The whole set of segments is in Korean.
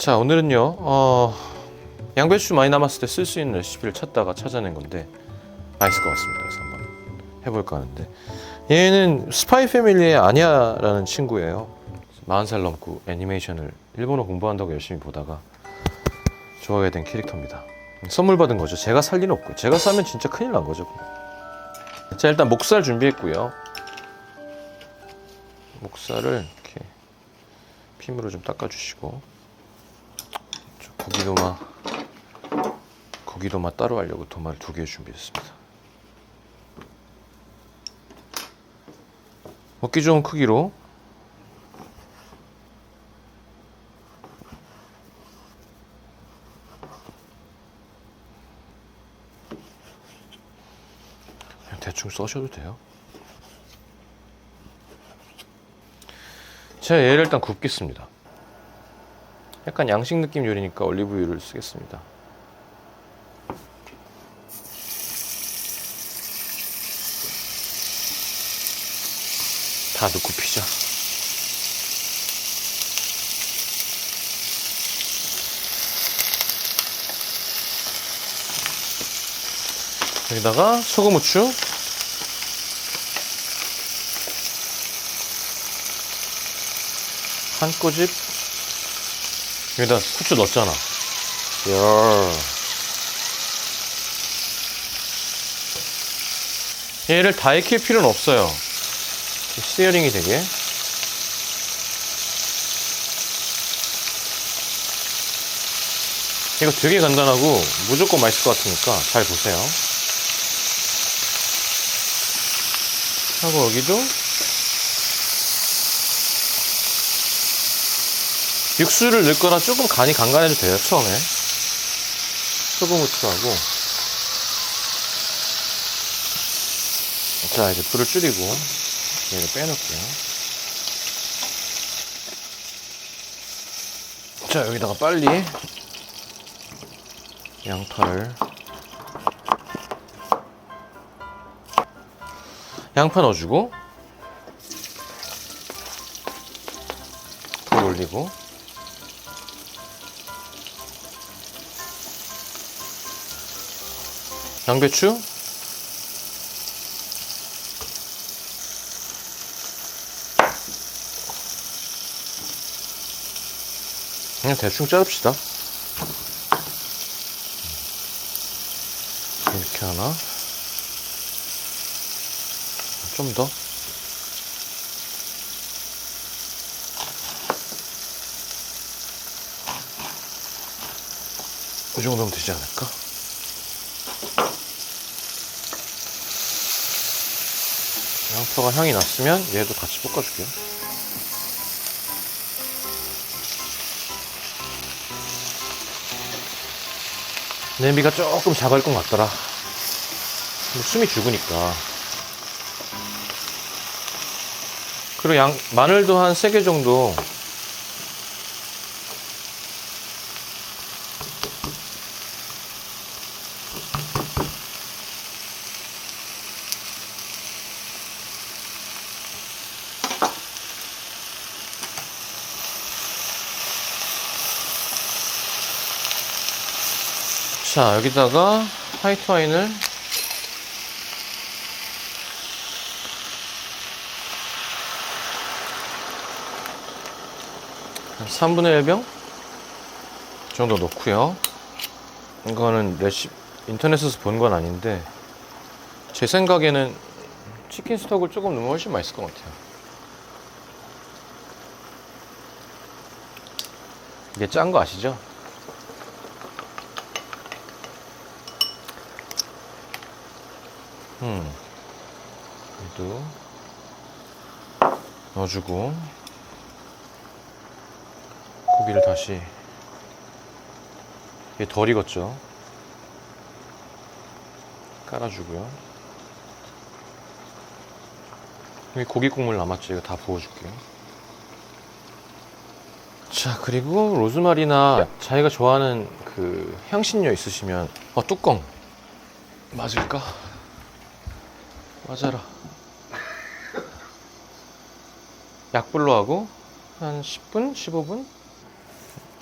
자 오늘은요 어, 양배추 많이 남았을 때 쓸 수 있는 레시피를 찾다가 찾아낸 건데 맛있을 것 같습니다. 그래서 한번 해볼까 하는데. 얘는 스파이 패밀리의 아냐라는 친구예요. 40살 넘고 애니메이션을 일본어 공부한다고 열심히 보다가 좋아하게 된 캐릭터입니다. 선물 받은 거죠. 제가 살 리는 없고. 제가 사면 진짜 큰일 난 거죠. 자 일단 목살 준비했고요. 목살을 이렇게 핌으로 좀 닦아주시고. 저 고기도마 고기도마 따로 하려고 도마를 두 개 준비했습니다. 먹기 좋은 크기로. 대충 써셔도 돼요. 제가 얘를 일단 굽겠습니다 약간 양식 느낌 요리니까 올리브유를 쓰겠습니다. 다 넣고 피자. 여기다가 소금 후추 한 꼬집 여기다 후추 넣었잖아. 야. 얘를 다 익힐 필요는 없어요. 스티어링이 되게. 이거 되게 간단하고 무조건 맛있을 것 같으니까 잘 보세요. 하고 여기도 육수를 넣을 거라 조금 간이 간간해도 돼요, 처음에. 소금 후추하고. 자, 이제 불을 줄이고, 얘를 빼놓을게요. 자, 여기다가 빨리 양파를. 양파 넣어주고, 불 올리고, 양배추? 그냥 대충 자릅시다. 이렇게 하나. 좀 더. 이 정도면 되지 않을까? 양파가 향이 났으면 얘도 같이 볶아줄게요. 냄비가 조금 작을 것 같더라. 숨이 죽으니까. 그리고 양, 마늘도 한 3개 정도 자, 여기다가 화이트 와인을 한 3분의 1병 정도 넣고요. 이거는 레시 인터넷에서 본 건 아닌데 제 생각에는 치킨 스톡을 조금 넣으면 훨씬 맛있을 것 같아요. 이게 짠 거 아시죠? 음. 얘도 넣어주고 고기를 다시 얘덜 익었죠? 깔아주고요. 여기 고기 국물 남았죠? 이거 다 부어줄게요. 자 그리고 로즈마리나 자기가 좋아하는 그 향신료 있으시면 어 뚜껑. 맞을까? 맞아라. 약불로 하고 한 10분, 15분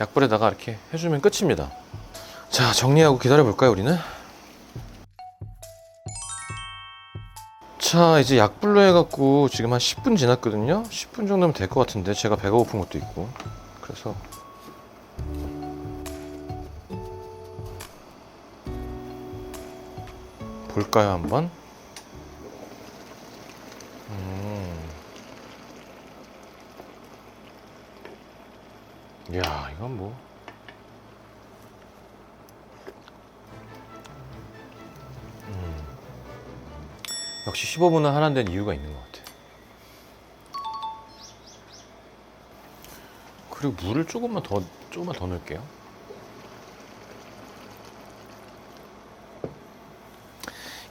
약불에다가 이렇게 해주면 끝입니다. 자 정리하고 기다려 볼까요 우리는? 자 이제 약불로 해갖고 지금 한 10분 지났거든요 10분 정도면 될 것 같은데 제가 배가 고픈 것도 있고 그래서 볼까요 한번? 음. 이야 이건 뭐 역시 15분은 하나 된 이유가 있는 것 같아. 그리고 물을 조금만 더 조금만 더 넣을게요.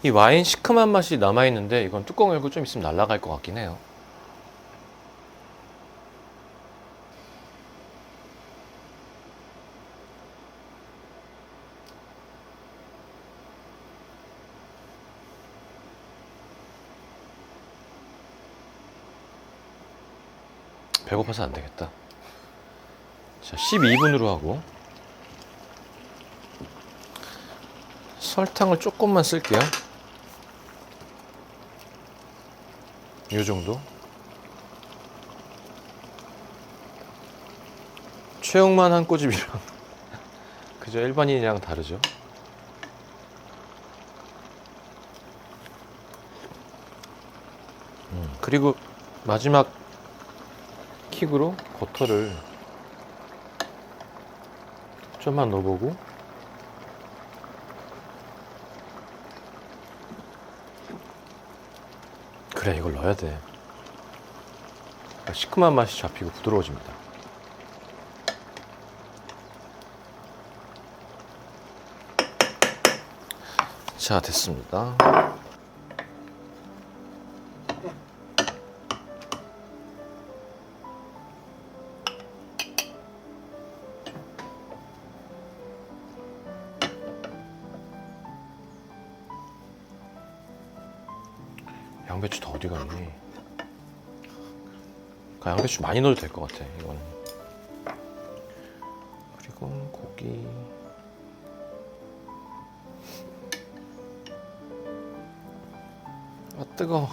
이 와인 시큼한 맛이 남아 있는데 이건 뚜껑 열고 좀 있으면 날아갈 것 같긴 해요. 배고파서 안 되겠다. 자, 12분으로 하고 설탕을 조금만 쓸게요. 이 정도. 최영만 한 꼬집이랑 그저 일반인이랑 다르죠. 음, 그리고 마지막 킥으로 버터를 좀만 넣어보고 그래 이걸 넣어야 돼. 시큼한 맛이 잡히고 부드러워집니다. 자 됐습니다 그 양배추 많이 넣어도 될 것 같아 이거는. 그리고 고기. 아 뜨거.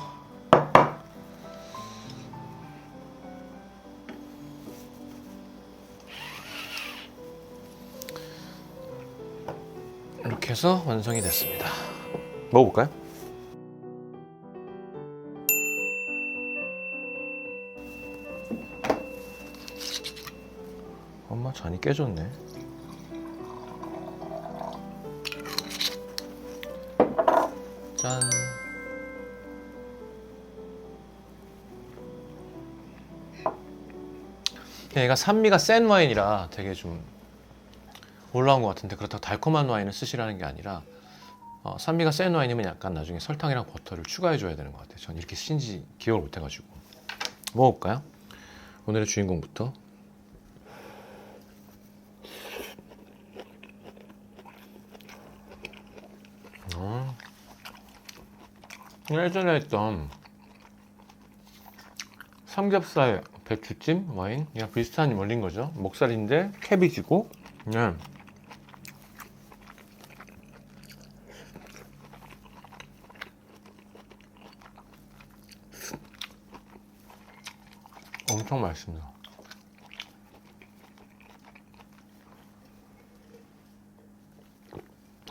이렇게 해서 완성이 됐습니다. 먹어볼까요? 잔이 깨졌네. 짠. 얘가 산미가 센 와인이라 되게 좀 올라온 것 같은데 그렇다고 달콤한 와인을 쓰시라는 게 아니라 어, 산미가 센 와인이면 약간 나중에 설탕이랑 버터를 추가해 줘야 되는 것 같아요. 전 이렇게 신지 기억을 못 해가지고 먹어볼까요? 오늘의 주인공부터 어. 예전에 했던 삼겹살 배추찜 와인 그냥 비슷한 원리인 거죠 목살인데 캐비지고 네. 엄청 맛있습니다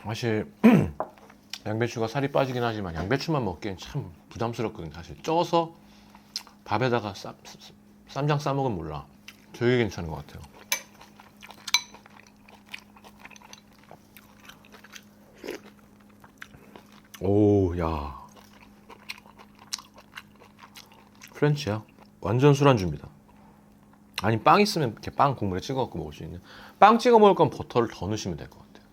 사실 양배추가 살이 빠지긴 하지만 양배추만 먹기엔 참 부담스럽거든요. 사실 쪄서 밥에다가 쌈, 쌈장 싸 먹으면 몰라. 되게 괜찮은 것 같아요. 오, 야. 프렌치야. 완전 술안주입니다. 아니 빵 있으면 이렇게 빵 국물에 찍어 갖고 먹을 수 있는. 빵 찍어 먹을 건 버터를 더 넣으시면 될 것 같아요.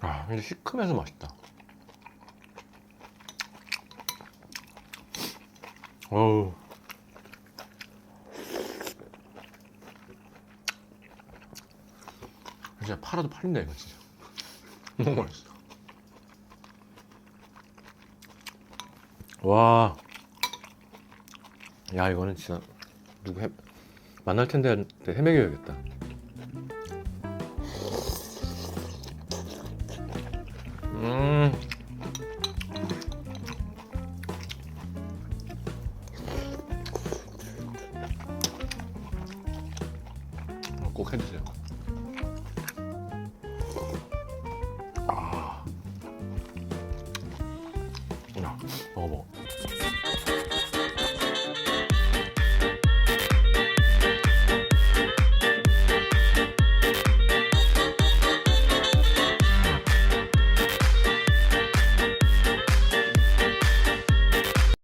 아, 근데 시큼해서 맛있다. 어우. 진짜 팔아도 팔린다 이거 진짜. 너무 맛있어. 와. 야 이거는 진짜 누구 해 만날 텐데 해먹여야겠다. 음. 어, 꼭 해주세요. 아. 음, 야, 먹어 먹어.